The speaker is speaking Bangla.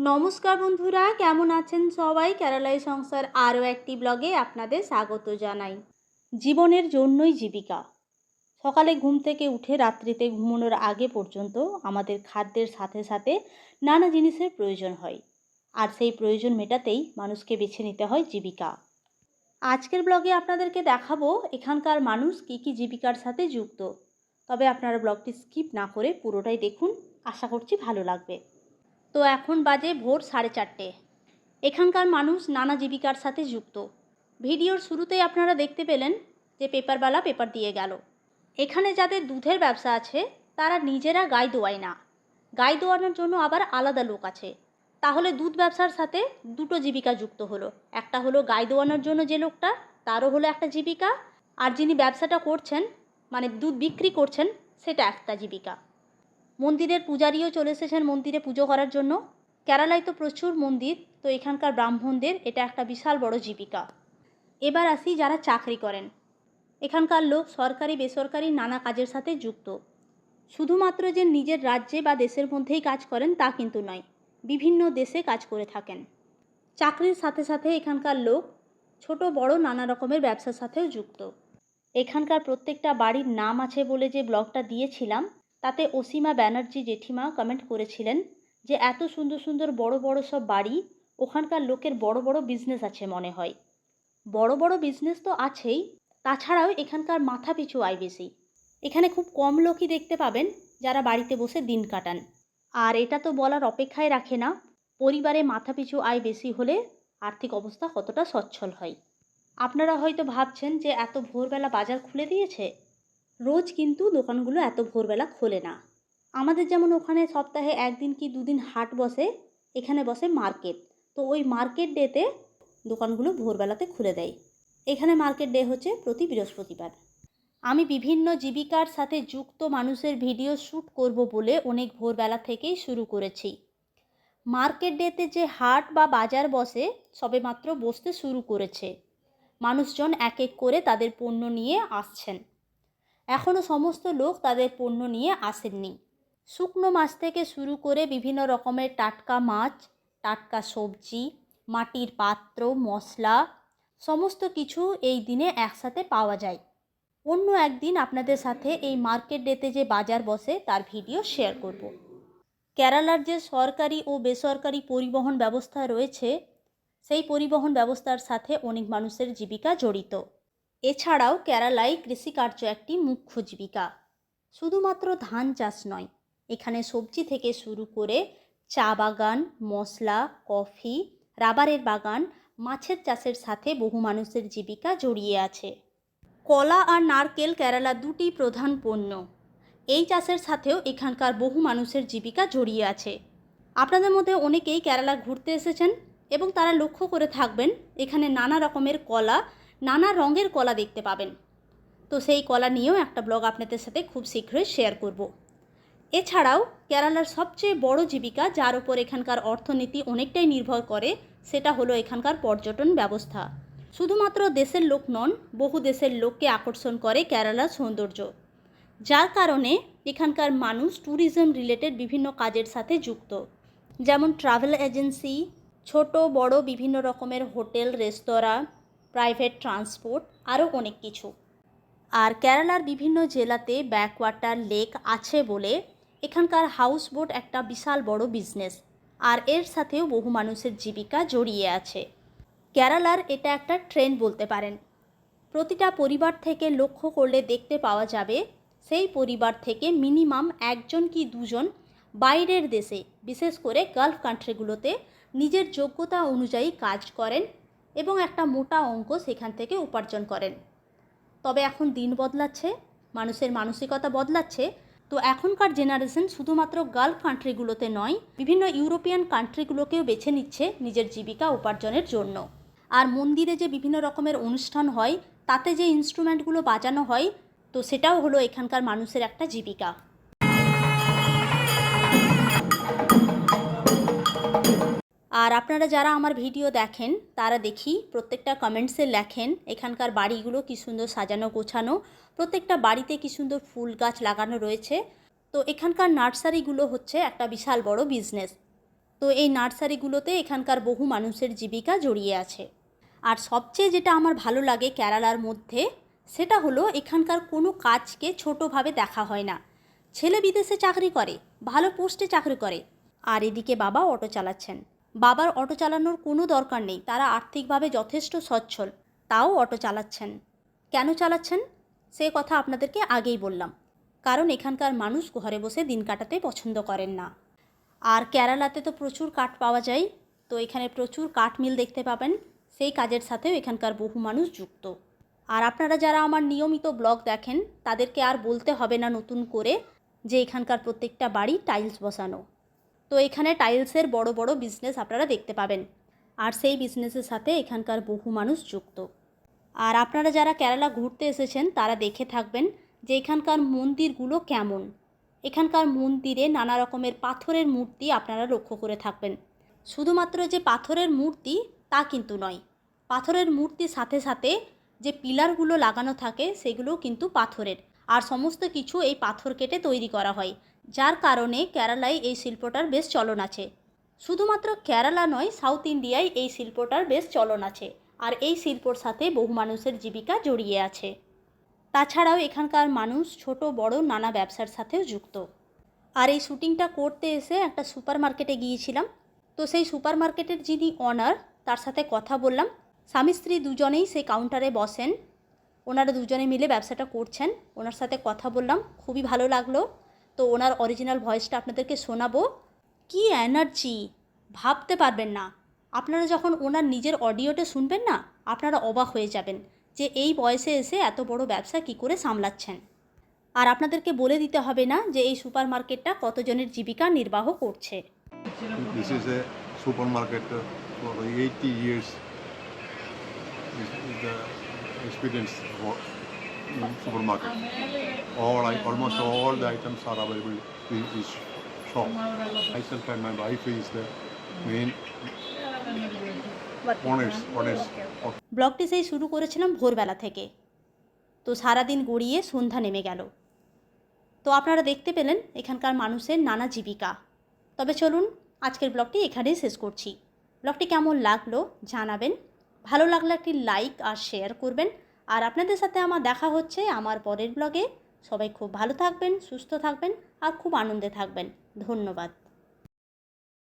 নমস্কার বন্ধুরা, কেমন আছেন সবাই? কেরালায় সংসার আরও একটি ব্লগে আপনাদের স্বাগত জানাই। জীবনের জন্যই জীবিকা। সকালে ঘুম থেকে উঠে রাত্রিতে ঘুমানোর আগে পর্যন্ত আমাদের খাদ্যের সাথে সাথে নানা জিনিসের প্রয়োজন হয়। আর সেই প্রয়োজন মেটাতেই মানুষকে বেছে নিতে হয় জীবিকা। আজকের ব্লগে আপনাদেরকে দেখাবো এখানকার মানুষ কী কী জীবিকার সাথে যুক্ত। তবে আপনারা ব্লগটি স্কিপ না করে পুরোটাই দেখুন। আশা করছি ভালো লাগবে। তো এখন বাজে ভোর সাড়ে চারটে। এখানকার মানুষ নানা জীবিকার সাথে যুক্ত। ভিডিওর শুরুতেই আপনারা দেখতে পেলেন যে পেপারওয়ালা পেপার দিয়ে গেল। এখানে যাদের দুধের ব্যবসা আছে, তারা নিজেরা গায়ে দোয়ায় না। গায়ে দোয়ানোর জন্য আবার আলাদা লোক আছে। তাহলে দুধ ব্যবসার সাথে দুটো জীবিকা যুক্ত হলো। একটা হলো গায়ে দোয়ানোর জন্য যে লোকটা, তারও হলো একটা জীবিকা। আর যিনি ব্যবসাটা করছেন মানে দুধ বিক্রি করছেন, সেটা একটা জীবিকা। মন্দিরের পূজারীও চলে এসেছেন মন্দিরে পুজো করার জন্য। কেরালায় তো প্রচুর মন্দির, তো এখানকার ব্রাহ্মণদের এটা একটা বিশাল বড় জীবিকা। এবার আসি যারা চাকরি করেন। এখানকার লোক সরকারি, বেসরকারি নানা কাজের সাথে যুক্ত। শুধুমাত্র যে নিজের রাজ্যে বা দেশের মধ্যেই কাজ করেন তা কিন্তু নয়, বিভিন্ন দেশে কাজ করে থাকেন। চাকরির সাথে সাথে এখানকার লোক ছোট, বড় নানা রকমের ব্যবসার সাথেও যুক্ত। এখানকার প্রত্যেকটা বাড়ির নাম আছে বলে যে ব্লগটা দিয়েছিলাম তাতে অসীমা ব্যানার্জি জেঠিমা কমেন্ট করেছিলেন যে, এত সুন্দর সুন্দর বড় বড় সব বাড়ি, ওখানকার লোকের বড় বড় বিজনেস আছে মনে হয়। বড় বড় বিজনেস তো আছেই, তাছাড়াও এখানকার মাথা পিছু আয় বেশি এখানে খুব কম লোকই দেখতে পাবেন যারা বাড়িতে বসে দিন কাটান। আর এটা তো বলার অপেক্ষায় রাখে না, পরিবারে মাথা পিছু আয় বেশি হলে আর্থিক অবস্থা কতটা সচ্ছল হয়। আপনারা হয়তো ভাবছেন যে, এত ভোরবেলা বাজার খুলে দিয়েছে? রোজ কিন্তু দোকানগুলো এত ভোরবেলা খোলে না। আমাদের যেমন ওখানে সপ্তাহে একদিন কি দুদিন হাট বসে, এখানে বসে মার্কেট। তো ওই মার্কেট ডেতে দোকানগুলো ভোরবেলাতে খুলে দেয়। এখানে মার্কেট ডে হচ্ছে প্রতি বৃহস্পতিবার। আমি বিভিন্ন জীবিকার সাথে যুক্ত মানুষের ভিডিও শ্যুট করব বলে অনেক ভোরবেলা থেকেই শুরু করেছি। মার্কেট ডেতে যে হাট বা বাজার বসে, সবেমাত্র বসতে শুরু করেছে। মানুষজন এক এক করে তাদের পণ্য নিয়ে আসছেন। এখনও সমস্ত লোক তাদের পণ্য নিয়ে আসেননি। শুকনো মাছ থেকে শুরু করে বিভিন্ন রকমের টাটকা মাছ, টাটকা সবজি, মাটির পাত্র, মশলা, সমস্ত কিছু এই দিনে একসাথে পাওয়া যায়। অন্য একদিন আপনাদের সাথে এই মার্কেট ডেতে যে বাজার বসে তার ভিডিও শেয়ার করব। কেরালার যে সরকারি ও বেসরকারি পরিবহন ব্যবস্থা রয়েছে, সেই পরিবহন ব্যবস্থার সাথে অনেক মানুষের জীবিকা জড়িত। এছাড়াও কেরালায় কৃষিকার্য একটি মুখ্য জীবিকা। শুধুমাত্র ধান চাষ নয়, এখানে সবজি থেকে শুরু করে চা বাগান, মশলা, কফি, রাবারের বাগান, মাছের চাষের সাথে বহু মানুষের জীবিকা জড়িয়ে আছে। কলা আর নারকেল কেরালা দুটি প্রধান পণ্য। এই চাষের সাথেও এখানকার বহু মানুষের জীবিকা জড়িয়ে আছে। আপনাদের মধ্যে অনেকেই কেরালা ঘুরতে এসেছেন এবং তারা লক্ষ্য করে থাকবেন, এখানে নানা রকমের কলা নানা রঙের কলা দেখতে পাবেন। তো সেই কলা নিয়েও একটা ব্লগ আপনাদের সাথে খুব শীঘ্রই শেয়ার করব। এছাড়াও কেরালার সবচেয়ে বড় জীবিকা, যার উপর এখানকার অর্থনীতি অনেকটাই নির্ভর করে, সেটা হলো এখানকার পর্যটন ব্যবস্থা। শুধুমাত্র দেশের লোক নন, বহু দেশের লোককে আকর্ষণ করে কেরালার সৌন্দর্য। যার কারণে এখানকার মানুষ ট্যুরিজম রিলেটেড বিভিন্ন কাজের সাথে যুক্ত। যেমন ট্রাভেল এজেন্সি ছোট, বড় বিভিন্ন রকমের হোটেল, রেস্তোরাঁ প্রাইভেট ট্রান্সপোর্ট, আরও অনেক কিছু। আর কেরালার বিভিন্ন জেলাতে ব্যাকওয়াটার লেক আছে বলে এখানকার হাউস বোট একটা বিশাল বড় বিজনেস। আর এর সাথেও বহু মানুষের জীবিকা জড়িয়ে আছে। কেরালার এটা একটা ট্রেন্ড বলতে পারেন। প্রতিটা পরিবার থেকে লক্ষ্য করলে দেখতে পাওয়া যাবে, সেই পরিবার থেকে মিনিমাম একজন কি দুজন বাইরের দেশে, বিশেষ করে গালফ কান্ট্রিগুলোতে নিজের যোগ্যতা অনুযায়ী কাজ করেন এবং একটা মোটা অঙ্ক সেখান থেকে উপার্জন করেন। তবে এখন দিন বদলাচ্ছে, মানুষের মানসিকতা বদলাচ্ছে। তো এখনকার জেনারেশন শুধুমাত্র গালফ কান্ট্রিগুলোতে নয়, বিভিন্ন ইউরোপিয়ান কান্ট্রিগুলোকেও বেছে নিচ্ছে নিজের জীবিকা উপার্জনের জন্য। আর মন্দিরে যে বিভিন্ন রকমের অনুষ্ঠান হয়, তাতে যে ইনস্ট্রুমেন্টগুলো বাজানো হয়, তো সেটাও হলো এখানকার মানুষের একটা জীবিকা। আর আপনারা যারা আমার ভিডিও দেখেন, তারা দেখি প্রত্যেকটা কমেন্টসে লেখেন এখানকার বাড়িগুলো কি সুন্দর সাজানো গোছানো, প্রত্যেকটা বাড়িতে কি সুন্দর ফুল গাছ লাগানো রয়েছে। তো এখানকার নার্সারিগুলো হচ্ছে একটা বিশাল বড় বিজনেস তো এই নার্সারিগুলোতে এখানকার বহু মানুষের জীবিকা জড়িয়ে আছে। আর সবচেয়ে যেটা আমার ভালো লাগে কেরালার মধ্যে, সেটা হলো এখানকার কোনো কাজকে ছোটোভাবে দেখা হয় না। ছেলে বিদেশে চাকরি করে, ভালো পোস্টে চাকরি করে, আর এদিকে বাবা অটো চালাচ্ছেন। বাবার অটো চালানোর কোনো দরকার নেই, তারা আর্থিকভাবে যথেষ্ট সচ্ছল, তাও অটো চালাচ্ছেন। কেন চালাচ্ছেন? সে কথা আপনাদেরকে আগেই বললাম। কারণ এখানকার মানুষ ঘরে বসে দিন কাটাতে পছন্দ করেন না। আর কেরালাতে তো প্রচুর কাঠ পাওয়া যায়, তো এখানে প্রচুর কাঠ মিল দেখতে পাবেন, সেই কাজের সাথেও এখানকার বহু মানুষ যুক্ত। আর আপনারা যারা আমার নিয়মিত ব্লগ দেখেন, তাদেরকে আর বলতে হবে না নতুন করে যে এখানকার প্রত্যেকটা বাড়ি টাইলস বসানো। তো এখানে টাইলসের বড় বড় বিজনেস আপনারা দেখতে পাবেন। আর সেই বিজনেসের সাথে এখানকার বহু মানুষ যুক্ত। আর আপনারা যারা কেরালা ঘুরতে এসেছেন, তারা দেখে থাকবেন যে এখানকার মন্দিরগুলো কেমন। এখানকার মন্দিরে নানা রকমের পাথরের মূর্তি আপনারা লক্ষ্য করে থাকবেন। শুধুমাত্র যে পাথরের মূর্তি, তা কিন্তু নয়। পাথরের মূর্তির সাথে সাথে যে পিলারগুলো লাগানো থাকে, সেগুলোও কিন্তু পাথরের। আর সমস্ত কিছু এই পাথর কেটে তৈরি করা হয়। যার কারণে কেরালায় এই শিল্পটার বেশ চলন আছে। শুধুমাত্র কেরালা নয়, সাউথ ইন্ডিয়ায় এই শিল্পটার বেশ চলন আছে আর এই শিল্পর সাথে বহু মানুষের জীবিকা জড়িয়ে আছে। তাছাড়াও এখানকার মানুষ ছোট, বড় নানা ব্যবসার সাথেও যুক্ত। আর এই শ্যুটিংটা করতে এসে একটা সুপার মার্কেটে গিয়েছিলাম। তো সেই সুপার মার্কেটের যিনি অনার, তার সাথে কথা বললাম। স্বামী স্ত্রী দুজনেই সেই কাউন্টারে বসেন। ওনারা দুজনে মিলে ব্যবসাটা করছেন। ওনার সাথে কথা বললাম। খুবই ভালো লাগল। তো ওনার অরিজিনাল ভয়েসটা আপনাদেরকে শোনাবো। কি এনার্জি ভাবতে পারবেন না। আপনারা যখন ওনার নিজের অডিওটা শুনবেন না আপনারা অবাক হয়ে যাবেন যে এই বয়সে এসে এত বড় ব্যবসা কি করে সামলাচ্ছেন। আর আপনাদেরকে বলে দিতে হবে না যে এই সুপার মার্কেটটা কতজনের জীবিকা নির্বাহ করছে। This is a supermarket for 80 years. Is, is the experience in supermarket. All I, almost all the items are available in this shop. Myself and my wife is the main owners. owners ব্লগটি সেই শুরু করেছিলাম ভোরবেলা থেকে তো সারাদিন গড়িয়ে সন্ধ্যা নেমে গেল তো আপনারা দেখতে পেলেন এখানকার মানুষের নানা জীবিকা তবে চলুন আজকের ব্লগটি এখানেই শেষ করছি ব্লগটি কেমন লাগল জানাবেন ভালো লাগলে একটি লাইক আর শেয়ার করবেন আর আপনাদের সাথে আমার দেখা হচ্ছে আমার পরের ব্লগে সবাই খুব ভালো থাকবেন, সুস্থ থাকবেন আর খুব আনন্দে থাকবেন। ধন্যবাদ।